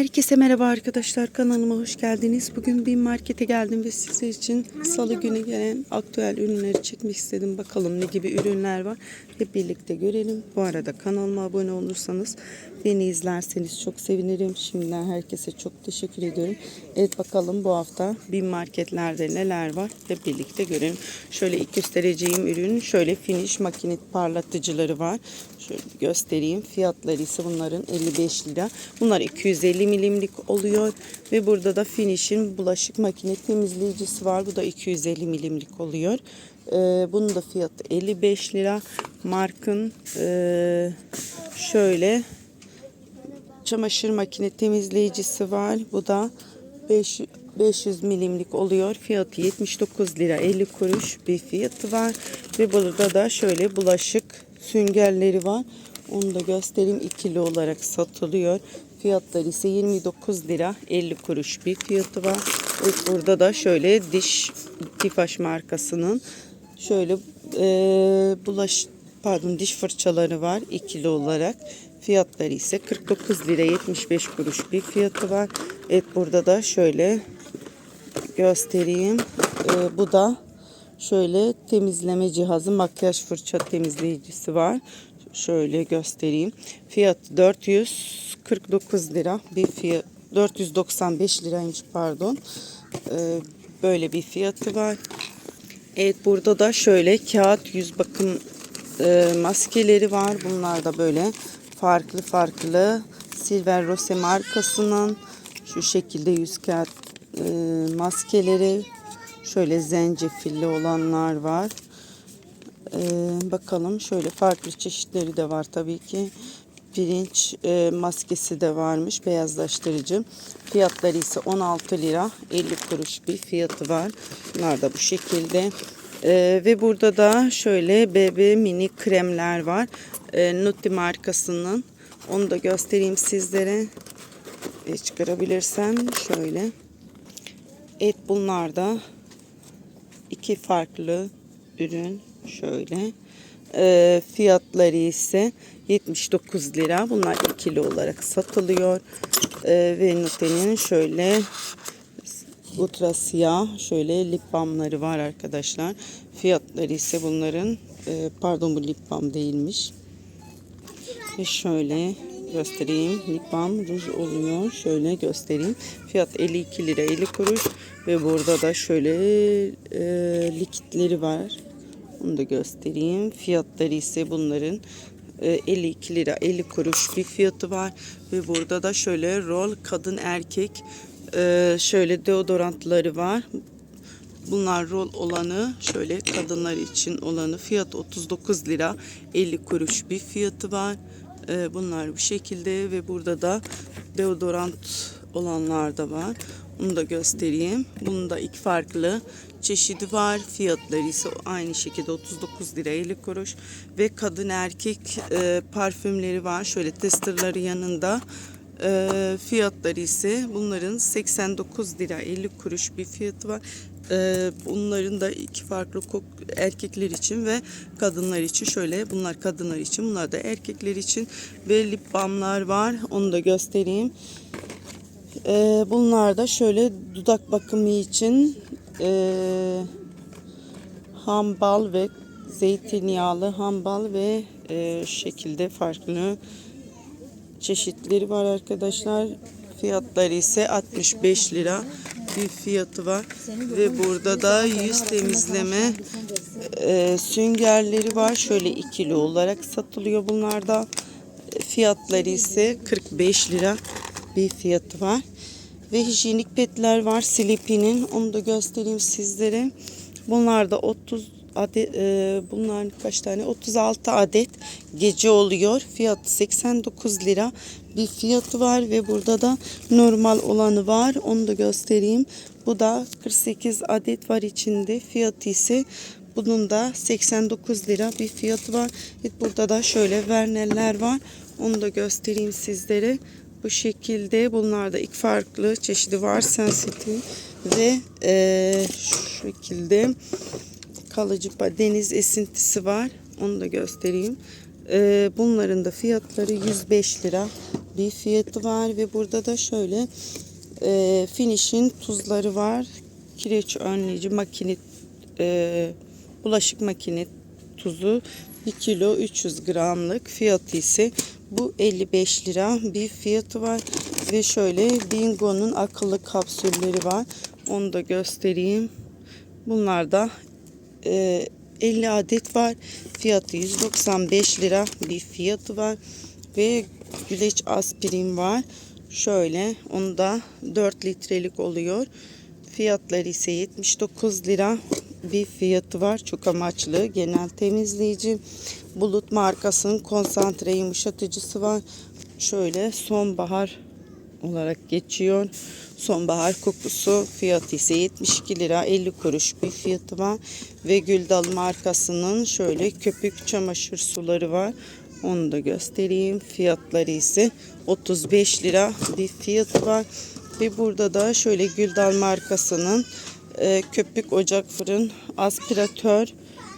Herkese merhaba arkadaşlar kanalıma hoş geldiniz. Bugün bir markete geldim ve sizler için salı günü gelen aktüel ürünleri çekmek istedim. Bakalım ne gibi ürünler var. Hep birlikte görelim. Bu arada kanalıma abone olursanız beni izlerseniz çok sevinirim. Şimdiden herkese çok teşekkür ediyorum. Evet bakalım bu hafta bir marketlerde neler var. Hep birlikte görelim. Şöyle ilk göstereceğim ürün şöyle finish makine parlatıcıları var. Şöyle göstereyim. Fiyatları ise bunların 55 lira. Bunlar 250 milimlik oluyor. Ve burada da Finish'in bulaşık makine temizleyicisi var. Bu da 250 milimlik oluyor. Ee, bunun da fiyatı 55 lira. Markın ee, şöyle çamaşır makine temizleyicisi var. Bu da 5 500 milimlik oluyor. Fiyatı 79 lira 50 kuruş bir fiyatı var. Ve burada da şöyle bulaşık süngerleri var. Onu da göstereyim. ikili olarak satılıyor. Fiyatları ise 29 lira 50 kuruş bir fiyatı var. Burada da şöyle diş Tifaş markasının şöyle e, bulaş pardon diş fırçaları var ikili olarak. Fiyatları ise 49 lira 75 kuruş bir fiyatı var. Evet burada da şöyle göstereyim. Ee, bu da şöyle temizleme cihazı makyaj fırça temizleyicisi var. Şöyle göstereyim. Fiyat 449 lira bir fiyat 495 liraymış pardon. Ee, böyle bir fiyatı var. Evet burada da şöyle kağıt yüz bakım e, maskeleri var. Bunlar da böyle farklı farklı Silver Rose markasının şu şekilde yüz kağıt e, maskeleri şöyle zencefilli olanlar var. E, bakalım şöyle farklı çeşitleri de var tabii ki. Pirinç e, maskesi de varmış beyazlaştırıcı. Fiyatları ise 16 lira 50 kuruş bir fiyatı var. Bunlar da bu şekilde. E, ve burada da şöyle BB mini kremler var. E, Nutti markasının. Onu da göstereyim sizlere. E, çıkarabilirsem şöyle. Evet bunlar da iki farklı ürün şöyle. E, fiyatları ise 79 lira. Bunlar ikili olarak satılıyor. E, ve Nutella'nın şöyle ultra siyah şöyle lip balmları var arkadaşlar. Fiyatları ise bunların e, pardon bu lip balm değilmiş. Ve şöyle göstereyim. Lip balm ruj oluyor. Şöyle göstereyim. Fiyat 52 lira 50 kuruş. Ve burada da şöyle e, likitleri var. Onu da göstereyim. Fiyatları ise bunların e, 52 lira 50 kuruş bir fiyatı var. Ve burada da şöyle rol kadın erkek e, şöyle deodorantları var. Bunlar rol olanı şöyle kadınlar için olanı fiyat 39 lira 50 kuruş bir fiyatı var. Ee, bunlar bu şekilde ve burada da deodorant olanlar da var. Onu da göstereyim. Bunun da iki farklı çeşidi var. Fiyatları ise aynı şekilde 39 lira 50 kuruş ve kadın erkek e, parfümleri var. Şöyle testerları yanında. E, fiyatları ise bunların 89 lira 50 kuruş bir fiyatı var. E, bunların da iki farklı kok erkekler için ve kadınlar için şöyle bunlar kadınlar için bunlar da erkekler için ve lip balmlar var. Onu da göstereyim. E, bunlar da şöyle dudak bakımı için e, hambal ve zeytinyağlı hambal ve e, şekilde farklı çeşitleri var arkadaşlar. Fiyatları ise 65 lira bir fiyatı var. Ve burada da yüz temizleme e, süngerleri var. Şöyle ikili olarak satılıyor bunlarda. Fiyatları ise 45 lira bir fiyatı var. Ve hijyenik petler var Sleepy'nin. Onu da göstereyim sizlere. Bunlar da 30 adet e, bunlar kaç tane? 36 adet gece oluyor. Fiyatı 89 lira bir fiyatı var ve burada da normal olanı var. Onu da göstereyim. Bu da 48 adet var içinde. Fiyatı ise bunun da 89 lira bir fiyatı var. Evet, burada da şöyle verneller var. Onu da göstereyim sizlere bu şekilde bunlar da ilk farklı çeşidi var sensitif ve e, şu şekilde kalıcı deniz esintisi var. Onu da göstereyim. Ee, bunların da fiyatları 105 lira bir fiyatı var ve burada da şöyle e, finish'in tuzları var. Kireç önleyici makine e, bulaşık makine tuzu 1 kilo 300 gramlık fiyatı ise bu 55 lira bir fiyatı var ve şöyle Bingo'nun akıllı kapsülleri var. Onu da göstereyim. Bunlar da e, 50 adet var. Fiyatı 195 lira bir fiyatı var. Ve güleç aspirin var. Şöyle onu da 4 litrelik oluyor. Fiyatları ise 79 lira bir fiyatı var. Çok amaçlı genel temizleyici. Bulut markasının konsantre yumuşatıcısı var. Şöyle sonbahar olarak geçiyor. Sonbahar kokusu fiyatı ise 72 lira 50 kuruş bir fiyatı var. Ve Güldal markasının şöyle köpük çamaşır suları var. Onu da göstereyim. Fiyatları ise 35 lira bir fiyatı var. Ve burada da şöyle Güldal markasının e, köpük ocak fırın aspiratör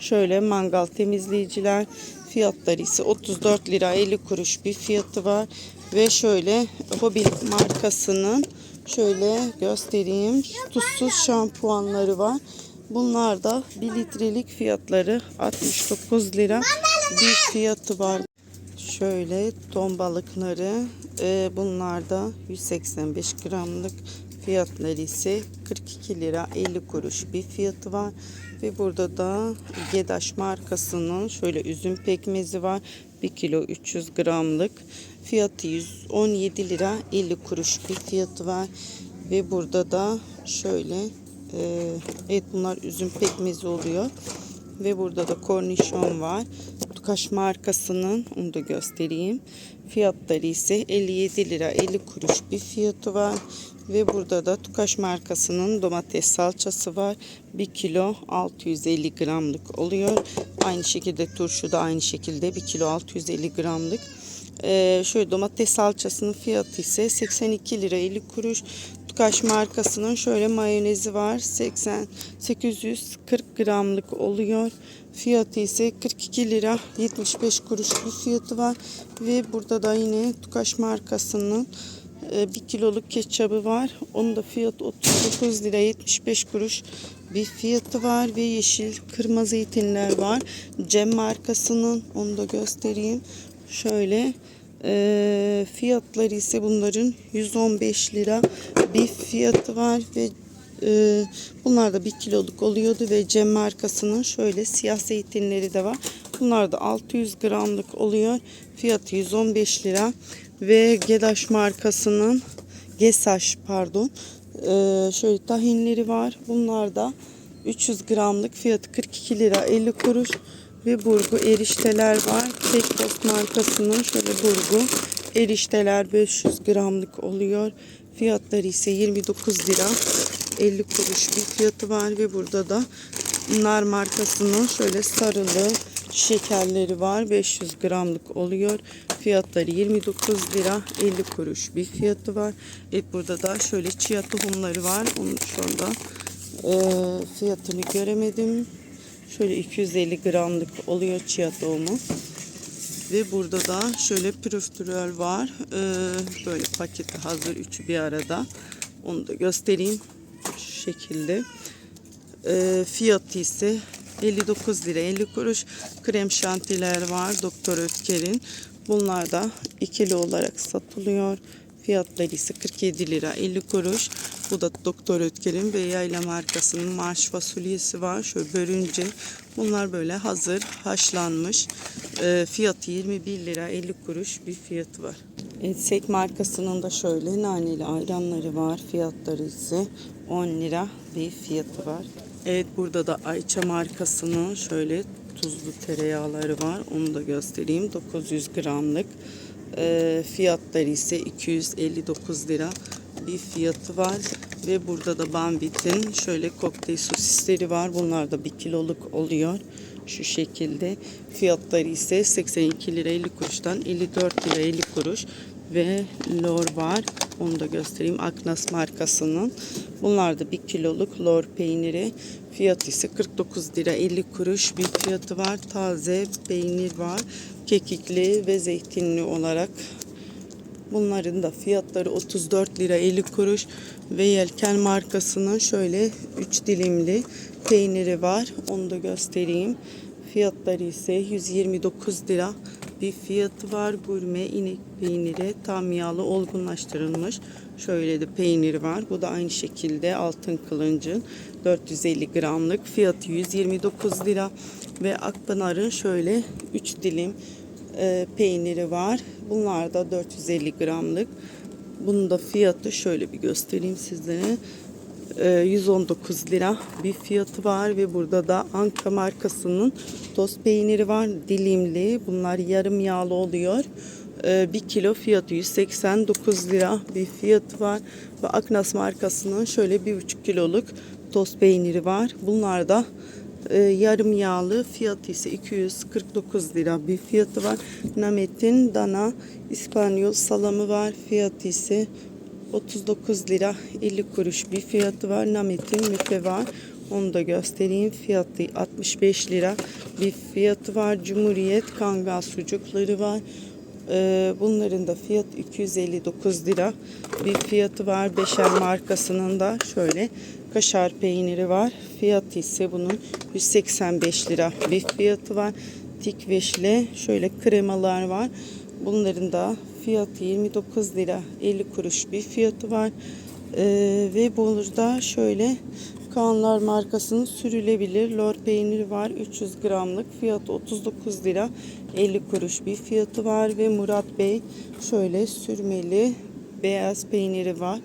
şöyle mangal temizleyiciler. Fiyatları ise 34 lira 50 kuruş bir fiyatı var. Ve şöyle Hobilik markasının şöyle göstereyim tuzsuz şampuanları var. Bunlar da 1 litrelik fiyatları 69 lira bir fiyatı var. Şöyle ton balıkları e, bunlar da 185 gramlık fiyatları ise 42 lira 50 kuruş bir fiyatı var. Ve burada da Gedaş markasının şöyle üzüm pekmezi var. 1 kilo 300 gramlık fiyatı 117 lira 50 kuruş bir fiyatı var. Ve burada da şöyle e, evet bunlar üzüm pekmezi oluyor. Ve burada da kornişon var. Tukaş markasının onu da göstereyim. Fiyatları ise 57 lira 50 kuruş bir fiyatı var. Ve burada da Tukaş markasının domates salçası var. 1 kilo 650 gramlık oluyor. Aynı şekilde turşu da aynı şekilde 1 kilo 650 gramlık. Ee, şöyle domates salçasının fiyatı ise 82 lira 50 kuruş. Tukaş markasının şöyle mayonezi var. 80 840 gramlık oluyor. Fiyatı ise 42 lira 75 kuruş bir fiyatı var. Ve burada da yine Tukaş markasının 1 kiloluk ketçabı var. Onun da fiyatı 39 lira 75 kuruş bir fiyatı var ve yeşil kırmızı zeytinler var. Cem markasının onu da göstereyim. Şöyle e, fiyatları ise bunların 115 lira bir fiyatı var ve e, bunlar da 1 kiloluk oluyordu ve Cem markasının şöyle siyah zeytinleri de var. Bunlar da 600 gramlık oluyor. Fiyatı 115 lira ve Gedaş markasının Gesaş pardon e, şöyle tahinleri var. Bunlar da 300 gramlık fiyatı 42 lira 50 kuruş ve burgu erişteler var. Tek Post markasının şöyle burgu erişteler 500 gramlık oluyor. Fiyatları ise 29 lira 50 kuruş bir fiyatı var ve burada da nar markasının şöyle sarılı şekerleri var. 500 gramlık oluyor. Fiyatları 29 lira 50 kuruş bir fiyatı var. Evet burada da şöyle chia tohumları var. Onun şu anda e, fiyatını göremedim. Şöyle 250 gramlık oluyor chia tohumu. Ve burada da şöyle pürüftürel var. Ee, böyle paketi hazır üçü bir arada. Onu da göstereyim. Şekilde. Ee, fiyatı ise 59 lira 50 kuruş. Krem şantiler var Doktor Ötker'in. Bunlar da ikili olarak satılıyor. Fiyatları ise 47 lira 50 kuruş. Bu da Doktor Ötker'in ve Yayla markasının marş fasulyesi var. Şöyle börünce. Bunlar böyle hazır haşlanmış. E, fiyatı 21 lira 50 kuruş bir fiyatı var. Etsek markasının da şöyle naneli ayranları var. Fiyatları ise 10 lira bir fiyatı var. Evet burada da Ayça markasının şöyle tuzlu tereyağları var. Onu da göstereyim. 900 gramlık. E, fiyatları ise 259 lira bir fiyatı var. Ve burada da Bambit'in şöyle kokteyl sosisleri var. Bunlar da 1 kiloluk oluyor. Şu şekilde. Fiyatları ise 82 lira 50 kuruştan 54 lira 50 kuruş. Ve lor var. Onu da göstereyim. Aknas markasının. Bunlar da 1 kiloluk lor peyniri. Fiyatı ise 49 lira 50 kuruş bir fiyatı var. Taze peynir var. Kekikli ve zeytinli olarak Bunların da fiyatları 34 lira 50 kuruş ve Yelken markasının şöyle 3 dilimli peyniri var. Onu da göstereyim. Fiyatları ise 129 lira bir fiyatı var. Gurme inek peyniri tam yağlı olgunlaştırılmış. Şöyle de peyniri var. Bu da aynı şekilde altın kılıncın 450 gramlık fiyatı 129 lira ve Akpınar'ın şöyle 3 dilim e, peyniri var. Bunlar da 450 gramlık. Bunun da fiyatı şöyle bir göstereyim sizlere. E, 119 lira bir fiyatı var ve burada da Anka markasının tost peyniri var dilimli. Bunlar yarım yağlı oluyor. 1 kilo fiyatı 189 lira bir fiyatı var. Ve Aknas markasının şöyle 1,5 kiloluk tost peyniri var. Bunlar da e, yarım yağlı fiyatı ise 249 lira bir fiyatı var. Namet'in dana İspanyol salamı var. Fiyatı ise 39 lira 50 kuruş bir fiyatı var. Namet'in müfe var. Onu da göstereyim. Fiyatı 65 lira bir fiyatı var. Cumhuriyet kangal sucukları var. Ee, bunların da fiyat 259 lira bir fiyatı var. Beşer markasının da şöyle kaşar peyniri var. Fiyatı ise bunun 185 lira bir fiyatı var. Tikveşle şöyle kremalar var. Bunların da fiyatı 29 lira 50 kuruş bir fiyatı var. Ee, ve burada şöyle Kaanlar markasının sürülebilir lor peyniri var. 300 gramlık fiyatı 39 lira 50 kuruş bir fiyatı var ve Murat Bey şöyle sürmeli beyaz peyniri var.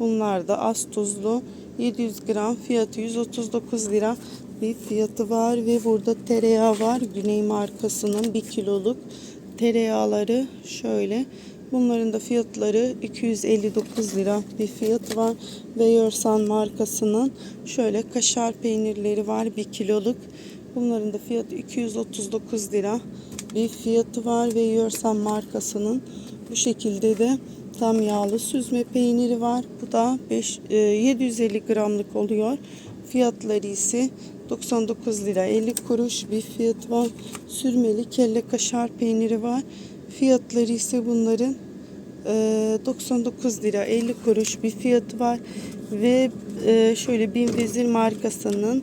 Bunlar da az tuzlu 700 gram fiyatı 139 lira bir fiyatı var ve burada tereyağı var. Güney markasının 1 kiloluk tereyağları şöyle Bunların da fiyatları 259 lira bir fiyatı var. Ve Yorsan markasının şöyle kaşar peynirleri var 1 kiloluk. Bunların da fiyatı 239 lira bir fiyatı var. Ve Yorsan markasının bu şekilde de tam yağlı süzme peyniri var. Bu da 5, e, 750 gramlık oluyor. Fiyatları ise 99 lira 50 kuruş bir fiyat var. Sürmeli kelle kaşar peyniri var. Fiyatları ise bunların e, 99 lira 50 kuruş bir fiyatı var. Ve e, şöyle Bin Vezir markasının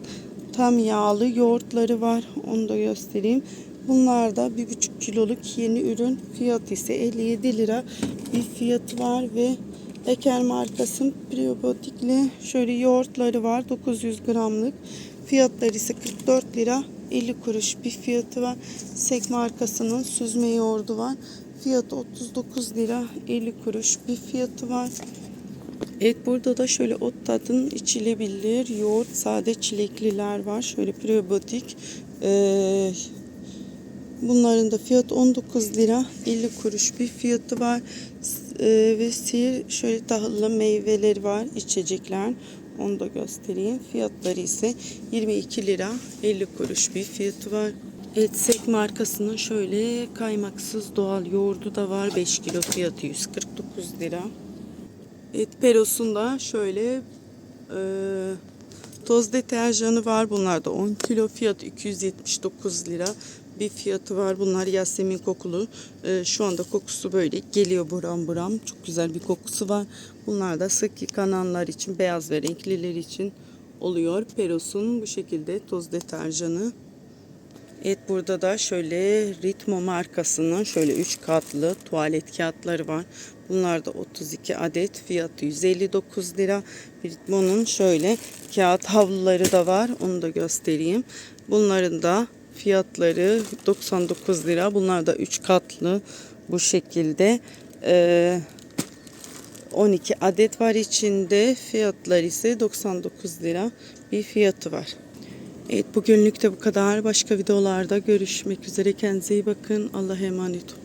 tam yağlı yoğurtları var. Onu da göstereyim. Bunlar da 1,5 kiloluk yeni ürün. Fiyatı ise 57 lira bir fiyatı var ve Eker markasının prebiyotikli şöyle yoğurtları var. 900 gramlık. Fiyatları ise 44 lira 50 kuruş bir fiyatı var. Sek markasının süzme yoğurdu var. Fiyatı 39 lira 50 kuruş bir fiyatı var. Evet burada da şöyle ot tadın içilebilir yoğurt sade çilekliler var. Şöyle prebiyotik. Ee, bunların da fiyat 19 lira 50 kuruş bir fiyatı var. Ee, ve sihir şöyle tahıllı meyveleri var içecekler. Onu da göstereyim. Fiyatları ise 22 lira 50 kuruş bir fiyatı var. Etsek markasının şöyle kaymaksız doğal yoğurdu da var. 5 kilo fiyatı 149 lira. Et Peros'un da şöyle e, toz deterjanı var. Bunlar da 10 kilo fiyatı 279 lira bir fiyatı var. Bunlar Yasemin kokulu. E, şu anda kokusu böyle geliyor buram buram. Çok güzel bir kokusu var. Bunlar da sık yıkananlar için, beyaz ve renkliler için oluyor. Peros'un bu şekilde toz deterjanı. Evet burada da şöyle Ritmo markasının şöyle 3 katlı tuvalet kağıtları var. Bunlar da 32 adet fiyatı 159 lira. Ritmo'nun şöyle kağıt havluları da var. Onu da göstereyim. Bunların da fiyatları 99 lira. Bunlar da 3 katlı bu şekilde. Ee, 12 adet var içinde. Fiyatlar ise 99 lira bir fiyatı var. Evet bugünlük de bu kadar. Başka videolarda görüşmek üzere. Kendinize iyi bakın. Allah'a emanet olun.